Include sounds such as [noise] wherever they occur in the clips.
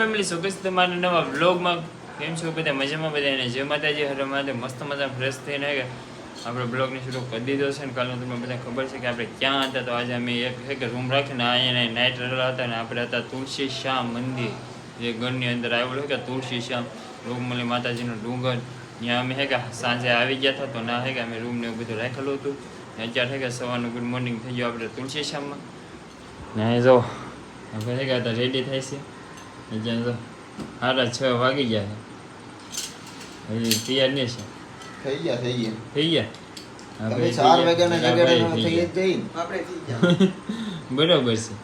Family Sukesh તમારા નવા બ્લોગમાં કેમ છો? બધા મજામાં? બધા અને જય માતાજી, હરે માતા મસ્ત મજા ફ્રેશ થઈને કે? આપણે બ્લોગની શરૂ કરી દીધો છે ને કાલનું તમને બધા ખબર છે કે આપણે ક્યાં હતા? તો આજે અમે એક છે કે રૂમ રાખીને અહીંયા નાઇટ રહેલા હતા ને આપણે હતા તુલસી શ્યામ મંદિર. જે ઘરની અંદર આવેલું કે તુલસી શ્યામ રૂમમલી માતાજીનો ડુંગર. ત્યાં અમે હે કે સાંજે આવી ગયા હતા તો ના હે કે અમે રૂમને એવું બધું રાખેલું હતું. અત્યારે હે કે સવારનું ગુડ મોર્નિંગ થઈ ગયું આપણે તુલસી શ્યામમાં. ને જો હવે હે કે રેડી થાય છે. જ્યાં જો સાડા છ વાગી ગયા છે. હજી તૈયાર નહીં છે. થઈ ગયા થઈ ગયા. થઈ ગયા? હવે ચાર વાગ્યાના જગાડે થઈ જઈ આપણે થઈ જાય [laughs] બરોબર છે.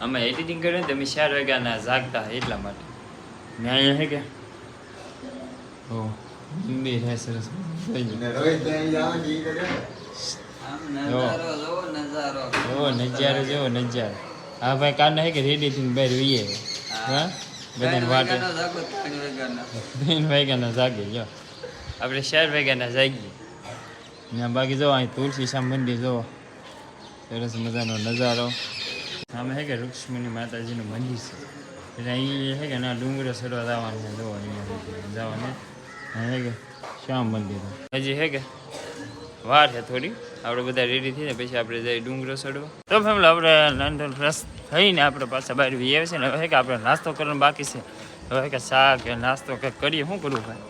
અમે એડિટિંગ કર્યું ને તમે ચાર વાગ્યાના જાગતા એટલા માટે. મેં અહીંયા હે કે? ઓ મંદિર હે સરસ. નજારો જોવો નજારો. ઓ નજારો જેવો નજારો. હા ભાઈ કાન હે કે રેડી થઈને બહાર વીએ હા બધાને વાટે ત્રણ વાગ્યાનો. જાગી જો આપણે ચાર વાગ્યાના જાગીએ ને બાકી જો અહીં તુલસી શ્યામ મંદિર જો સરસ મજાનો નજારો આમે હે કે રૂક્ષ્મણી માતાજીનું મંદિર છે એટલે અહીં હે કે ના ડુંગરો ચડવા જવાનું છે જો અહીંયા જવાનું હે કે શ્યામ મંદિર હજી હે કે વાર છે થોડી. આપણે બધા રેડી થઈને પછી આપણે જઈએ ડુંગરો ચડવા. તો ફેમિલી આપણે લંડન રસ થઈને આપણે પાછા બહાર વી આવે છે ને હવે હે કે આપણે નાસ્તો કરવાનો બાકી છે. હવે કે શાક કે નાસ્તો કંઈક કરીએ શું કરવું ભાઈ?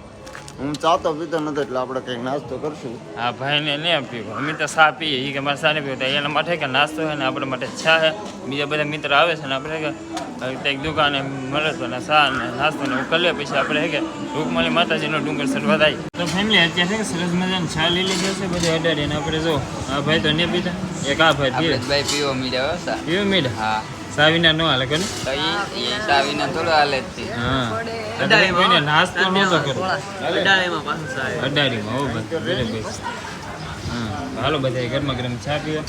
હું ચાતો પીતો નથી એટલે આપણે કંઈક નાસ્તો કરશું. આ ભાઈને નહીં પીવો. અમે તો ચા પીએ. એ કે મારે ચા નહીં પીવું. એના માટે કે નાસ્તો છે ને આપણા માટે ચા છે બીજા બધા મિત્ર આવે છે ને આપણે કે કંઈક દુકાને મળે તો ને સા ને નાસ્તો ને એવું પછી આપણે હે કે રૂકમણી માતાજીનો ડુંગર સરવા થાય તો ફેમિલી અત્યારે છે કે સરસ મજાની ચા લઈ લીધી છે બધી અડાડીને આપણે જો આ ભાઈ તો નહીં પીતા. એક આ ભાઈ પીવે પીએ ભાઈ પીવો મીડ્યા હો સા. પીવો મીઠ? હા. સાવિના નો હાલે કોને ઈ થોડું હાલે જ છે. હા. અડાડીમાં નાસ્તો નહોતો કરવો અડાડીમાં હો ભાઈ બરાબર હા હાલો બધા ગરમા ગરમ ચા પીએ.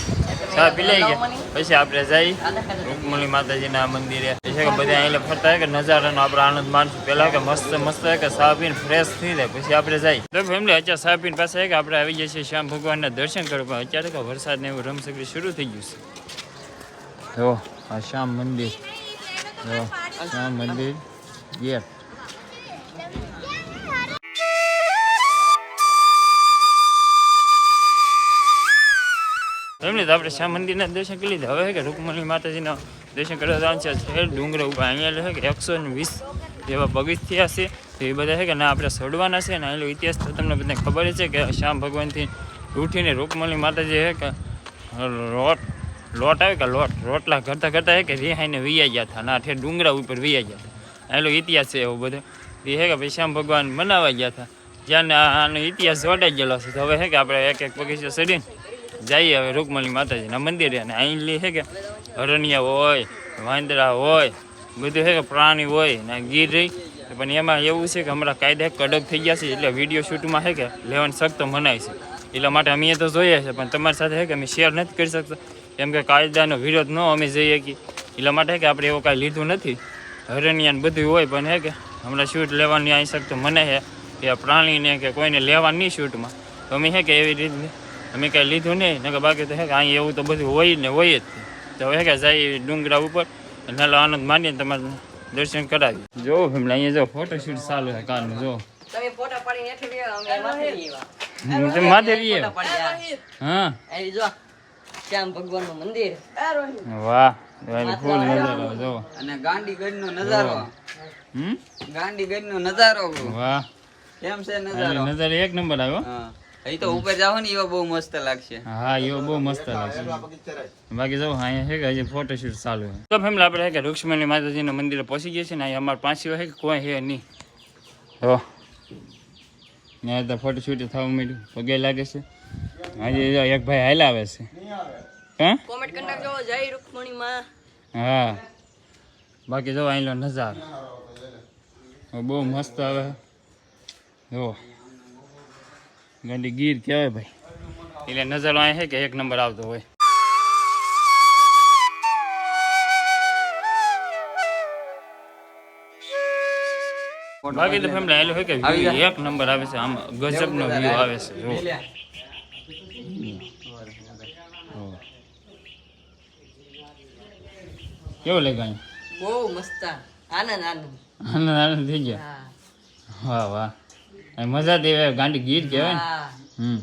ચા પી લઈ ગયા પછી આપણે જઈ રૂકમણી માતાજીના મંદિરે. પછી કે બધા અહીંયા ફરતા હોય કે નજારાનો આપણે આનંદ માનશું. પહેલા કે મસ્ત મસ્ત કે ચા પીને ફ્રેશ થઈ જાય, પછી આપણે જઈ. તો ફેમિલી અત્યારે ચા પીને પાસે કે આપણે આવી જઈએ શ્યામ ભગવાનના દર્શન કરવા, પણ અત્યારે કે વરસાદ ને એવું રમસકરી શરૂ થઈ ગયું છે. જો, આ શ્યામ મંદિર. જો, શ્યામ મંદિર. ગેટ. એમને તો આપણે શ્યામ મંદિરના દર્શન કરી લીધા. હવે કે રૂકમણી માતાજીના દર્શન કરવા જવાનું છે. છે ડુંગર ઉપર અહીંયા છે કે એકસો ને વીસ જેવા પગથિયા છે. તો એ બધા છે કે ના આપણે સડવાના છે ને એનો ઇતિહાસ તો તમને બધાને ખબર છે કે શ્યામ ભગવાનથી ઉઠીને રૂકમણી માતાજી છે કે લોટ લોટ આવે કે લોટ, રોટલા કરતા કરતા છે કે રિહાઈને વિયા ગયા હતા ના ઠેર ડુંગરા ઉપર વિયા ગયા હતા એનો ઇતિહાસ છે એવો બધો. એ છે કે ભાઈ શ્યામ ભગવાન મનાવા ગયા હતા જ્યાં આનો ઇતિહાસ જોડાઈ ગયેલો છે. તો હવે છે કે આપણે એક એક પગીચો ચડીને જઈએ હવે રૂકમણી માતાજીના મંદિરે અને લે છે કે હરણિયા હોય, વાંદરા હોય, બધું છે કે પ્રાણી હોય ને ગીર રહી. પણ એમાં એવું છે કે હમણાં કાયદા કડક થઈ ગયા છે, એટલે વીડિયો શૂટમાં છે કે લેવાની સખ્ત મનાય છે. એટલા માટે અમે તો જોઈએ છે, પણ તમારી સાથે છે કે અમે શેર નથી કરી શકતા. કેમ કે કાયદાનો વિરોધ ન અમે જઈએ કે એટલા માટે કે આપણે એવું કાંઈ લીધું નથી. હરણિયાને બધું હોય, પણ હે કે હમણાં શૂટ લેવાની અહીં સખ્ત મને છે કે પ્રાણીને કે કોઈને લેવાની નહીં શૂટમાં તો અમે છે કે એવી રીતે અમે કાંઈ લીધું નહીં ને કે બાકી તો હે કે અહીં એવું તો બધું હોય ને હોય જ. તો હે કે જાય ડુંગરા ઉપર નાલો આનંદ માની ને તમારે દર્શન કરાવી જો ફેમિલી અહીંયા જો ફોટોશૂટ ચાલુ છે કારનું જો. તમે ફોટા પાડીને હેઠે અમે માથે રહીએ હું તો માથે રહીએ ફોટા પાડ્યા હા. અહીં જો શ્યામ ભગવાનનું મંદિર. વાહ ફૂલ નજારો જો. અને ગાંડીગઢનો નજારો. હમ? ગાંડીગઢનો નજારો. વાહ. કેમ છે નજારો? નજારો એક નંબર આવ્યો. હા. અહીં તો ઉપર જાવ ને એવો બહુ મસ્ત લાગશે. હા એવો બહુ મસ્ત લાગશે. બાકી જો અહીંયા છે કે હજી ફોટોશૂટ ચાલુ છે તો ફેમિલી આપણે કે રૂક્ષ્મણી માતાજીના મંદિરે પહોંચી ગયા છે ને અમારા પાંચ છે કે કોઈ હે નહીં. તો ત્યાં તો ફોટોશૂટ થવા માંડ્યું. પગે લાગે છે. આજે જો એક ભાઈ હાલ આવે છે. હા? કોમેન્ટ કરી નાખજો. જય રૂકમણીમાં હા. બાકી જો અહીંનો નજારો. બહુ મસ્ત આવે. જો. ગાંડી ગીર કહેવાય ભાઈ. એટલે નજરો અહીં છે કે એક નંબર આવતો હોય. બાકી તો ફેમિલી આયેલું હોય કે આવી view ગયા? એક નંબર આવે છે આમ ગજબનો વ્યૂ આવે છે જો. કેવું લાગે બહુ મસ્ત. આનંદ આનંદ. આનંદ આનંદ થઈ ગયા? હા. વાહ વાહ. મજા દેવે ગાંડી ગીત કહેવાય ને. હમ.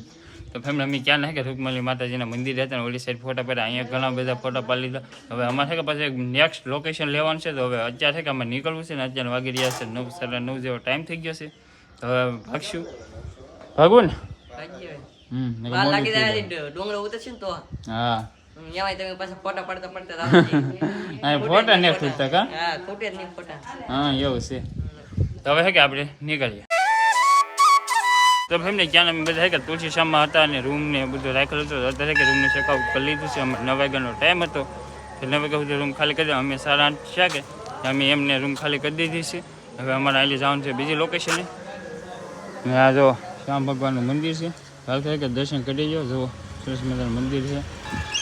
તો ફેમિલી અમે ક્યાં નાખે? રૂકમલી માતાજીના મંદિર હતા ને ઓલી સાઈડ ફોટા પડ્યા. અહીંયા ઘણા બધા ફોટા પાડી લીધા. હવે અમારે છે કે પછી નેક્સ્ટ લોકેશન લેવાનું છે. તો હવે અત્યારે કે અમે નીકળવું છે ને અત્યારે વાગી રહ્યા છે નવ સાડા નવ જેવો ટાઈમ થઈ ગયો છે. તો હવે ભાગશું. ભાગવું ને? ફોટા પડતા પડતા આવડી જાય. અહીં [laughs] ફોટા ને ખૂટતા હા ખૂટે જ નહીં ફોટા. હા એવું છે. તો હવે છે કે આપણે નીકળીએ. તો એમને ક્યાં અમે બધા કે તુલસી શ્યામમાં હતા અને રૂમ ને બધું રાખેલું હતું. અત્યારે કે રૂમને ચેકઆઉટ કરી લીધું છે. અમે નવ વાગ્યાનો ટાઈમ હતો. તો નવ વાગ્યા સુધી રૂમ ખાલી કરી દે અમે સાડા આઠ છે કે અમે એમને રૂમ ખાલી કરી દીધી છે. હવે અમારે અહીં જવાનું છે બીજી લોકેશને ને આ જો શ્યામ ભગવાનનું મંદિર છે. હાલ થાય કે દર્શન કરી જાઓ જુઓ સરસ મજાનું મંદિર છે.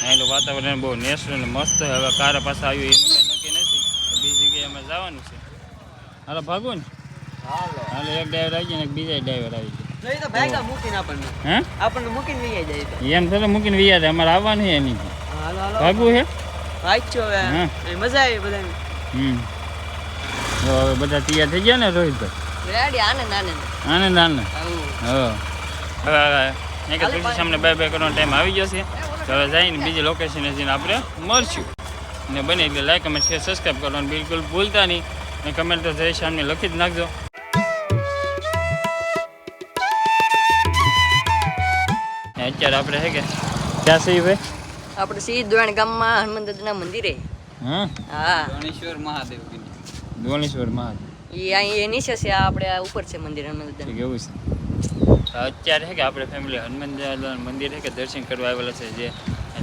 અહીંનું વાતાવરણ બહુ નેસરું અને મસ્ત. હવે કારા પાસે આવ્યું એનું કંઈ નક્કી નથી. બીજી જગ્યાએ અમે જવાનું છે. હાલો ભાગવું ને. હાલો. એક ડ્રાઈવર આવી જાય ને બીજા ડ્રાઈવર આવી જાય તો એમ થોડું મૂકીને વિયા જાય અમારે આવવાનું છે એની. ભાગવું છે મજા આવી હમ. તો હવે બધા તૈયાર થઈ ગયા ને રોહિતભાઈ આનંદ આનંદ. આનંદ હા. હવે અહીં કે સામને બાય બાય કરવાનો ટાઈમ આવી ગયો છે તો હવે જઈને બીજી લોકેશને જઈને આપણે મળશું. ને બને એટલે લાઈક કમેન્ટ શેર સબસ્ક્રાઈબ કરવાનું બિલકુલ ભૂલતા નહીં. ને કમેન્ટ તો જય લખી જ નાખજો. અત્યારે આપણે છે કે? ક્યાં છે ભાઈ? આપણે સી દોણ ગામમાં હનુમાન દાદાના મંદિરે. હા હા. મહાદેવ કીધું. દોણેશ્વર મહાદેવ. એ અહીં એ નીચે છે આપણે આ ઉપર છે મંદિર હનુમાન ઠીક દાદાનું છે. અત્યારે છે કે આપણે ફેમિલી હનુમાન દાદાનું મંદિર છે કે દર્શન કરવા આવેલા છે જે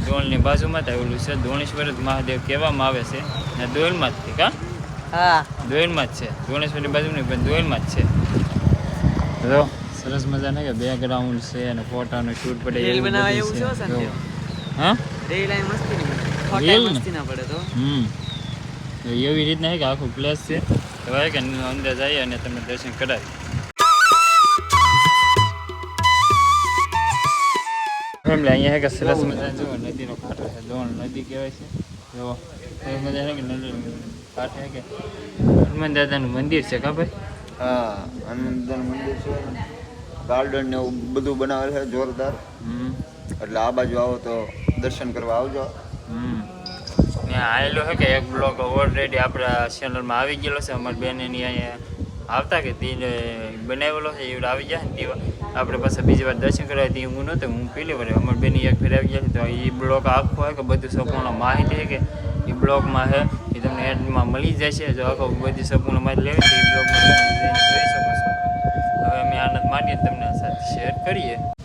દોણની બાજુમાં જ આવેલું છે દોણેશ્વર મહાદેવ કહેવામાં આવે છે ને દોયલમાં જ છે કા? હા. દોયલમાં જ છે દોણેશ્વરની બાજુ નહીં પણ દોયલમાં જ છે. જો સરસ મજાને કે બેકગ્રાઉન્ડ છે અને ફોટાનો શૂટ પડે રીલ એવું એવું છે, સંજય? હા? રીલ આય મસ્તી ની ફોટા મસ્તી ના? પડે તો. હમ. એવી રીતના કે આખું પ્લેસ છે. તો હવે કે અંદર જઈએ અને તમને દર્શન કરાવી એમ અહીંયા કે સરસ મજા. જો નદીનો કાંઠો છે. દોણ નદી કહેવાય છે. જો સરસ મજા છે કે નદી કાંઠે કે હનુમાન દાદાનું મંદિર છે કા ભાઈ? હા હનુમાનદાન મંદિર છે. ગાર્ડન ને એવું બધું બનાવેલ છે જોરદાર. હમ. એટલે આ બાજુ આવો તો દર્શન કરવા આવજો. હમ. ને આવેલો છે કે એક બ્લોગ ઓલરેડી આપણા ચેનલમાં આવી ગયેલો છે. અમારી બેન એની અહીંયા આવતા કે તે બનાવેલો છે એ આવી ગયા ને તે આપણે પાસે બીજી વાર દર્શન કરવા તે હું નહોતો હું પેલી વાર અમારી બેન એક ફેર આવી ગયા છે તો એ બ્લોગ આખો હોય કે બધું સંપૂર્ણ માહિતી છે કે એ બ્લોગમાં છે એ તમને એડમાં મળી જાય છે જો આખો બધી સંપૂર્ણ માહિતી લેવી તો એ બ્લોગમાં શેર કરીએ.